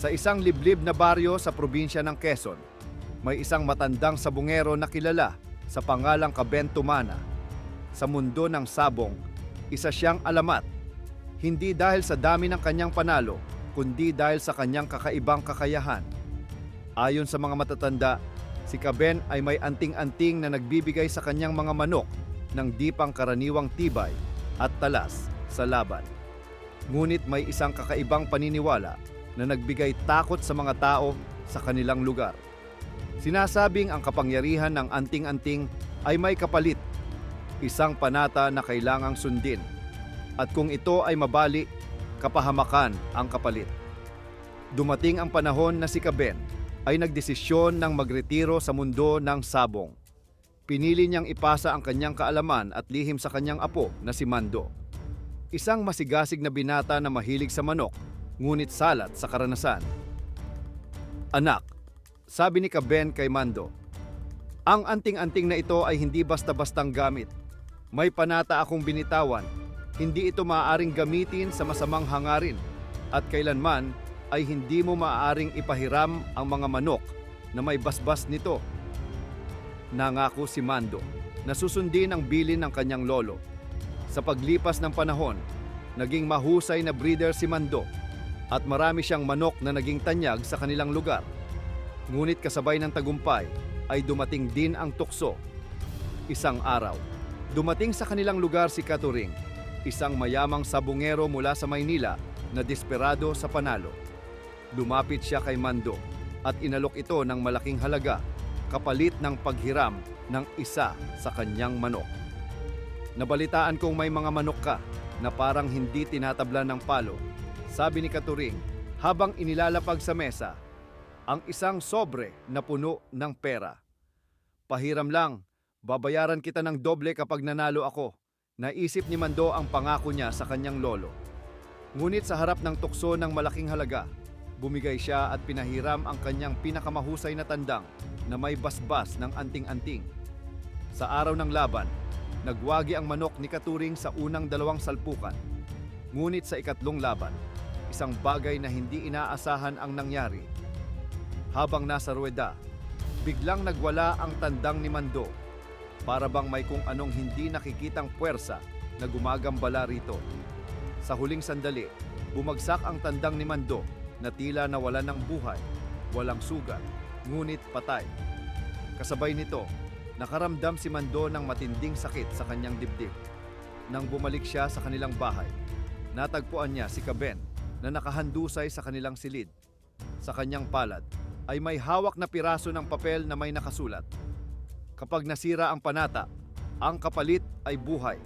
Sa isang liblib na baryo sa probinsya ng Quezon, may isang matandang sabungero na kilala sa pangalang Kabentumana. Sa mundo ng sabong, isa siyang alamat. Hindi dahil sa dami ng kanyang panalo, kundi dahil sa kanyang kakaibang kakayahan. Ayon sa mga matatanda, si Kaben ay may anting-anting na nagbibigay sa kanyang mga manok ng di pangkaraniwang tibay at talas sa laban. Ngunit may isang kakaibang paniniwala na nagbigay takot sa mga tao sa kanilang lugar. Sinasabing ang kapangyarihan ng anting-anting ay may kapalit, isang panata na kailangang sundin. At kung ito ay mabali, kapahamakan ang kapalit. Dumating ang panahon na si Kaben ay nagdesisyon ng magretiro sa mundo ng sabong. Pinili niyang ipasa ang kanyang kaalaman at lihim sa kanyang apo na si Mando. Isang masigasig na binata na mahilig sa manok, ngunit salat sa karanasan. Anak, sabi ni Kaben kay Mando, ang anting-anting na ito ay hindi basta-bastang gamit. May panata akong binitawan, hindi ito maaaring gamitin sa masamang hangarin at kailanman ay hindi mo maaaring ipahiram ang mga manok na may basbas nito. Nangako si Mando na susundin ang bilin ng kanyang lolo. Sa paglipas ng panahon, naging mahusay na breeder si Mando at marami siyang manok na naging tanyag sa kanilang lugar. Ngunit kasabay ng tagumpay ay dumating din ang tukso. Isang araw, dumating sa kanilang lugar si Katuring, isang mayamang sabungero mula sa Maynila na desperado sa panalo. Lumapit siya kay Mando at inalok ito ng malaking halaga kapalit ng paghiram ng isa sa kanyang manok. Nabalitaan kong may mga manok ka na parang hindi tinatabla ng palo. Sabi ni Katuring habang inilalapag sa mesa ang isang sobre na puno ng pera. Pahiram lang, babayaran kita ng doble kapag nanalo ako. Naisip ni Mando ang pangako niya sa kanyang lolo. Ngunit sa harap ng tukso ng malaking halaga, bumigay siya at pinahiram ang kanyang pinakamahusay na tandang na may basbas ng anting-anting. Sa araw ng laban, nagwagi ang manok ni Katuring sa unang dalawang salpukan. Ngunit sa ikatlong laban, isang bagay na hindi inaasahan ang nangyari. Habang nasa ruweda, biglang nagwala ang tandang ni Mando. Para bang may kung anong hindi nakikitang puwersa na gumagambala rito. Sa huling sandali, bumagsak ang tandang ni Mando na tila nawala ng buhay, walang sugat, ngunit patay. Kasabay nito, nakaramdam si Mando ng matinding sakit sa kanyang dibdib. Nang bumalik siya sa kanilang bahay, natagpuan niya si Kaben na nakahandusay sa kanilang silid. Sa kanyang palad ay may hawak na piraso ng papel na may nakasulat. Kapag nasira ang panata, ang kapalit ay buhay.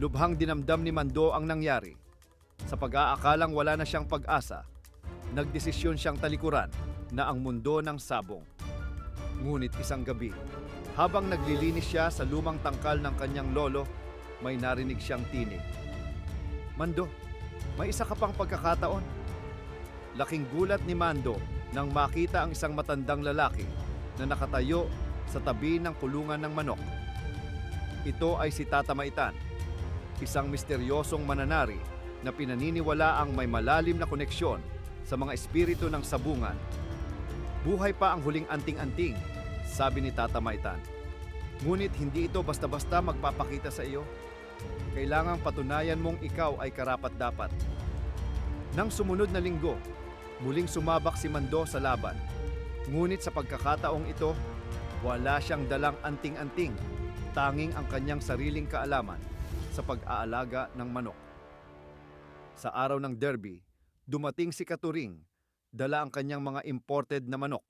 Lubhang dinamdam ni Mando ang nangyari. Sa pag-aakalang wala na siyang pag-asa, nagdesisyon siyang talikuran na ang mundo ng sabong. Ngunit isang gabi, habang naglilinis siya sa lumang tangkal ng kanyang lolo, may narinig siyang tinig. Mando, may isa ka pang pagkakataon. Laking gulat ni Mando nang makita ang isang matandang lalaki na nakatayo sa tabi ng kulungan ng manok. Ito ay si Tata Maitan, isang misteryosong mananari na pinaniniwala ang may malalim na koneksyon sa mga espiritu ng sabungan. Buhay pa ang huling anting-anting, sabi ni Tata Maitan. Ngunit hindi ito basta-basta magpapakita sa iyo. Kailangang patunayan mong ikaw ay karapat-dapat. Nang sumunod na linggo, muling sumabak si Mando sa laban. Ngunit sa pagkakataong ito, wala siyang dalang anting-anting, tanging ang kanyang sariling kaalaman sa pag-aalaga ng manok. Sa araw ng derby, dumating si Katuring, dala ang kanyang mga imported na manok.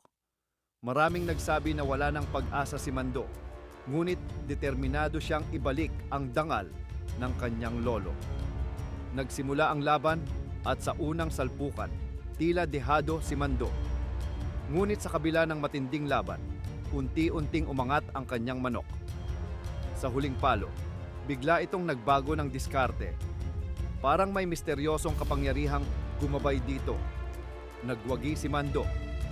Maraming nagsabi na wala ng pag-asa si Mando, ngunit determinado siyang ibalik ang dangal ng kanyang lolo. Nagsimula ang laban at sa unang salpukan, tila dehado si Mando. Ngunit sa kabila ng matinding laban, unti-unting umangat ang kanyang manok. Sa huling palo, bigla itong nagbago ng diskarte. Parang may misteryosong kapangyarihang gumabay dito. Nagwagi si Mando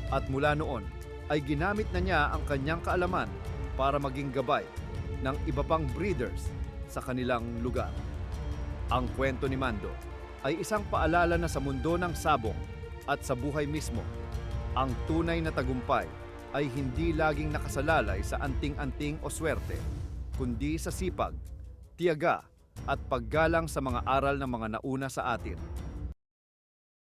at mula noon ay ginamit na niya ang kanyang kaalaman para maging gabay ng iba pang breeders sa kanilang lugar. Ang kwento ni Mando ay isang paalala na sa mundo ng sabong, at sa buhay mismo. Ang tunay na tagumpay ay hindi laging nakasalalay sa anting-anting o swerte, kundi sa sipag, tiyaga at paggalang sa mga aral ng mga nauna sa atin.